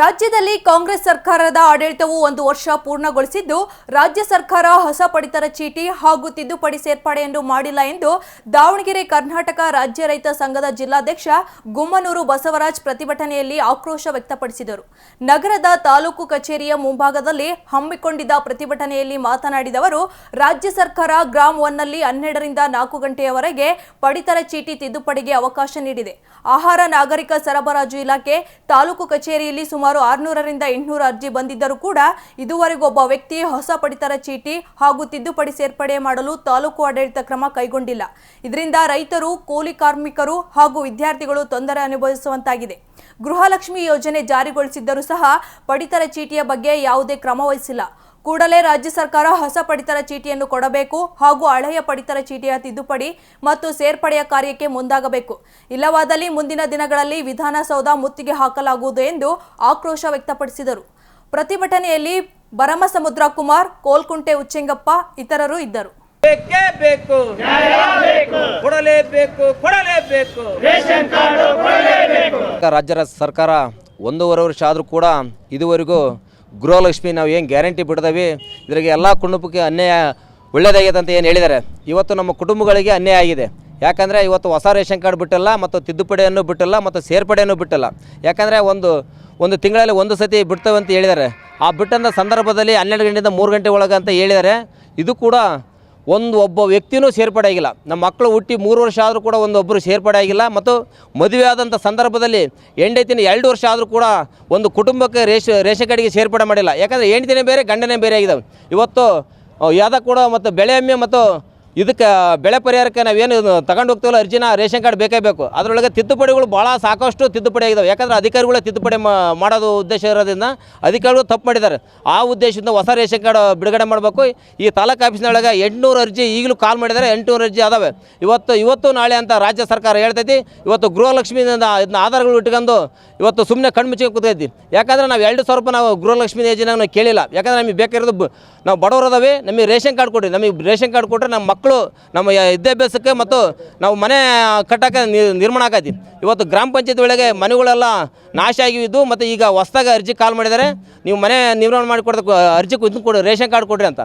ರಾಜ್ಯದಲ್ಲಿ ಕಾಂಗ್ರೆಸ್ ಸರ್ಕಾರದ ಆಡಳಿತವು ಒಂದು ವರ್ಷ ಪೂರ್ಣಗೊಳಿಸಿದ್ದು, ರಾಜ್ಯ ಸರ್ಕಾರ ಹೊಸ ಪಡಿತರ ಚೀಟಿ ಹಾಗೂ ತಿದ್ದುಪಡಿ ಸೇರ್ಪಡೆಯನ್ನು ಮಾಡಿಲ್ಲ ಎಂದು ದಾವಣಗೆರೆ ಕರ್ನಾಟಕ ರಾಜ್ಯ ರೈತ ಸಂಘದ ಜಿಲ್ಲಾಧ್ಯಕ್ಷ ಗುಮ್ಮನೂರು ಬಸವರಾಜ್ ಪ್ರತಿಭಟನೆಯಲ್ಲಿ ಆಕ್ರೋಶ ವ್ಯಕ್ತಪಡಿಸಿದರು. ನಗರದ ತಾಲೂಕು ಕಚೇರಿಯ ಮುಂಭಾಗದಲ್ಲಿ ಹಮ್ಮಿಕೊಂಡಿದ್ದ ಪ್ರತಿಭಟನೆಯಲ್ಲಿ ಮಾತನಾಡಿದ ಅವರು, ರಾಜ್ಯ ಸರ್ಕಾರ ಗ್ರಾಮ್ ಒನ್ನಲ್ಲಿ ಹನ್ನೆರಡರಿಂದ ನಾಲ್ಕು ಗಂಟೆಯವರೆಗೆ ಪಡಿತರ ಚೀಟಿ ತಿದ್ದುಪಡಿಗೆ ಅವಕಾಶ ನೀಡಿದೆ. ಆಹಾರ, ನಾಗರಿಕ ಸರಬರಾಜು ಇಲಾಖೆ ತಾಲೂಕು ಕಚೇರಿಯಲ್ಲಿ ಸುಮಾರು ಆರುನೂರರಿಂದ ಎಂಟುನೂರು ಅರ್ಜಿ ಬಂದಿದ್ದರೂ ಕೂಡ ಇದುವರೆಗೂ ಒಬ್ಬ ವ್ಯಕ್ತಿ ಹೊಸ ಪಡಿತರ ಚೀಟಿ ಹಾಗೂ ತಿದ್ದುಪಡಿ ಸೇರ್ಪಡೆ ಮಾಡಲು ತಾಲೂಕು ಆಡಳಿತ ಕ್ರಮ ಕೈಗೊಂಡಿಲ್ಲ. ಇದರಿಂದ ರೈತರು, ಕೂಲಿ ಕಾರ್ಮಿಕರು ಹಾಗೂ ವಿದ್ಯಾರ್ಥಿಗಳು ತೊಂದರೆ ಅನುಭವಿಸುವಂತಾಗಿದೆ. ಗೃಹಲಕ್ಷ್ಮಿ ಯೋಜನೆ ಜಾರಿಗೊಳಿಸಿದ್ದರೂ ಸಹ ಪಡಿತರ ಚೀಟಿಯ ಬಗ್ಗೆ ಯಾವುದೇ ಕ್ರಮ ವಹಿಸಿಲ್ಲ. ಕೂಡಲೇ ರಾಜ್ಯ ಸರ್ಕಾರ ಹೊಸ ಪಡಿತರ ಚೀಟಿಯನ್ನು ಕೊಡಬೇಕು ಹಾಗೂ ಹಳೆಯ ಪಡಿತರ ಚೀಟಿಯ ತಿದ್ದುಪಡಿ ಮತ್ತು ಸೇರ್ಪಡೆಯ ಕಾರ್ಯಕ್ಕೆ ಮುಂದಾಗಬೇಕು. ಇಲ್ಲವಾದಲ್ಲಿ ಮುಂದಿನ ದಿನಗಳಲ್ಲಿ ವಿಧಾನಸೌಧ ಮುತ್ತಿಗೆ ಹಾಕಲಾಗುವುದು ಎಂದು ಆಕ್ರೋಶ ವ್ಯಕ್ತಪಡಿಸಿದರು. ಪ್ರತಿಭಟನೆಯಲ್ಲಿ ಭರಮಸಮುದ್ರ ಕುಮಾರ್ ಕೋಲ್ಕುಂಟೆ ಉಚ್ಚೆಂಗಪ್ಪ ಇತರರು ಇದ್ದರು. ಬೇಕೇ ಬೇಕು ಕೊಡಲೇಬೇಕು ಕೊಡಲೇಬೇಕು. ರಾಜ್ಯ ಸರ್ಕಾರ ಒಂದೂವರೆ ವರ್ಷ ಆದರೂ ಕೂಡ ಇದುವರೆಗೂ ಗೃಹಲಕ್ಷ್ಮಿ ನಾವು ಏನು ಗ್ಯಾರಂಟಿ ಬಿಡ್ದವಿ? ಇದ್ರಾಗೆ ಎಲ್ಲ ಕುಟುಂಬಕ್ಕೆ ಅನ್ಯಾಯ ಒಳ್ಳೆಯದಾಗಿದೆ ಅಂತ ಏನು ಹೇಳಿದ್ದಾರೆ ಇವತ್ತು ನಮ್ಮ ಕುಟುಂಬಗಳಿಗೆ ಅನ್ಯಾಯ ಆಗಿದೆ. ಯಾಕಂದರೆ ಇವತ್ತು ಹೊಸ ರೇಷನ್ ಕಾರ್ಡ್ ಬಿಟ್ಟಿಲ್ಲ, ಮತ್ತು ತಿದ್ದುಪಡಿಯನ್ನು ಬಿಟ್ಟಿಲ್ಲ, ಮತ್ತು ಸೇರ್ಪಡೆಯನ್ನು ಬಿಟ್ಟಿಲ್ಲ. ಯಾಕಂದರೆ ಒಂದು ಒಂದು ತಿಂಗಳಲ್ಲಿ ಒಂದು ಸತಿ ಬಿಡ್ತವೆ ಅಂತ ಹೇಳಿದ್ದಾರೆ ಆ ಬಿಟ್ಟಂಥ ಸಂದರ್ಭದಲ್ಲಿ ಹನ್ನೆರಡು ಗಂಟೆಯಿಂದ ಮೂರು ಗಂಟೆ ಒಳಗೆ ಅಂತ ಹೇಳಿದ್ದಾರೆ ಇದು ಕೂಡ ಒಂದು ಒಬ್ಬ ವ್ಯಕ್ತಿನೂ ಸೇರ್ಪಡೆ ಆಗಿಲ್ಲ. ನಮ್ಮ ಮಕ್ಕಳು ಹುಟ್ಟಿ ಮೂರು ವರ್ಷ ಆದರೂ ಕೂಡ ಒಂದೊಬ್ಬರು ಸೇರ್ಪಡೆ ಆಗಿಲ್ಲ. ಮತ್ತು ಮದುವೆ ಆದಂಥ ಸಂದರ್ಭದಲ್ಲಿ ಹೆಂಡತಿನ ಎರಡು ವರ್ಷ ಆದರೂ ಕೂಡ ಒಂದು ಕುಟುಂಬಕ್ಕೆ ರೇಷ ರೇಷನ್ ಕಾರ್ಡಿಗೆ ಸೇರ್ಪಡೆ ಮಾಡಿಲ್ಲ. ಯಾಕಂದರೆ ಹೆಂಡತಿನೇ ಬೇರೆ, ಗಂಡನೇ ಬೇರೆ ಆಗಿದ್ದಾವೆ. ಇವತ್ತು ಯಾವುದೋ ಕೂಡ ಮತ್ತು ಬೆಳೆ ಮತ್ತು ಇದಕ್ಕೆ ಬೆಳೆ ಪರಿಹಾರಕ್ಕೆ ನಾವೇನು ತಗೊಂಡು ಹೋಗ್ತೀವಲ್ಲ, ಅರ್ಜಿನ ರೇಷನ್ ಕಾರ್ಡ್ ಬೇಕೇ ಬೇಕು. ಅದರೊಳಗೆ ತಿದ್ದುಪಡಿಗಳು ಭಾಳ ಸಾಕಷ್ಟು ತಿದ್ದುಪಡಿ ಆಗಿದ್ದಾವೆ ಯಾಕಂದರೆ ಅಧಿಕಾರಿಗಳೇ ತಿದ್ದುಪಡಿ ಮಾಡೋದು ಉದ್ದೇಶ ಇರೋದ್ರಿಂದ ಅಧಿಕಾರಿಗಳು ತಪ್ಪು ಮಾಡಿದ್ದಾರೆ. ಆ ಉದ್ದೇಶದಿಂದ ಹೊಸ ರೇಷನ್ ಕಾರ್ಡ್ ಬಿಡುಗಡೆ ಮಾಡಬೇಕು. ಈ ತಾಲೂಕು ಆಫೀಸ್ನೊಳಗೆ ಎಂಟುನೂರು ಅರ್ಜಿ ಈಗಲೂ ಕಾಲ್ ಮಾಡಿದ್ದಾರೆ, ಎಂಟುನೂರು ಅರ್ಜಿ ಅದಾವೆ. ಇವತ್ತು ಇವತ್ತು ನಾಳೆ ಅಂತ ರಾಜ್ಯ ಸರ್ಕಾರ ಹೇಳ್ತೈತಿ. ಇವತ್ತು ಗೃಹಲಕ್ಷ್ಮಿಯಿಂದ ಇದನ್ನ ಆಧಾರಗಳು ಇಟ್ಕೊಂಡು ಇವತ್ತು ಸುಮ್ಮನೆ ಕಣ್ಣು ಮುಚ್ಚಿಗೆ ಕೂತೈತಿ. ಯಾಕಂದ್ರೆ ನಾವು ಎರಡು ಸಾವಿರ ರೂಪಾಯಿ ನಾವು ಗೃಹಲಕ್ಷ್ಮಿ ಯೋಜನೆ ನಾವು ಕೇಳಿಲ್ಲ. ಯಾಕಂದ್ರೆ ನಮಗೆ ಬೇಕಾಗಿರೋದು ಬ- ನಾವು ಬಡವರದವೆ ನಮಗೆ ರೇಷನ್ ಕಾರ್ಡ್ ಕೊಡಿ ನಮಗೆ ರೇಷನ್ ಕಾರ್ಡ್ ಕೊಟ್ಟರೆ ನಮ್ಮ ಮಕ್ಕಳು ನಮ್ಮ ವಿದ್ಯಾಭ್ಯಾಸಕ್ಕೆ ಮತ್ತು ನಾವು ಮನೆ ಕಟ್ಟಕ್ಕೆ ನಿರ್ಮಾಣ ಆಗೈತಿ. ಇವತ್ತು ಗ್ರಾಮ ಪಂಚಾಯತ್ ಒಳಗೆ ಮನೆಗಳೆಲ್ಲ ನಾಶ ಆಗಿದ್ದು ಮತ್ತು ಈಗ ಹೊಸ್ದಾಗಿ ಅರ್ಜಿ ಕಾಲ್ ಮಾಡಿದ್ದಾರೆ. ನೀವು ಮನೆ ನಿರ್ಮಾಣ ಮಾಡಿ ಕೊಡ್ಬೇಕು ಅರ್ಜಿ ಇದನ್ನು ಕೊಡಿ ರೇಷನ್ ಕಾರ್ಡ್ ಕೊಡ್ರಿ ಅಂತ.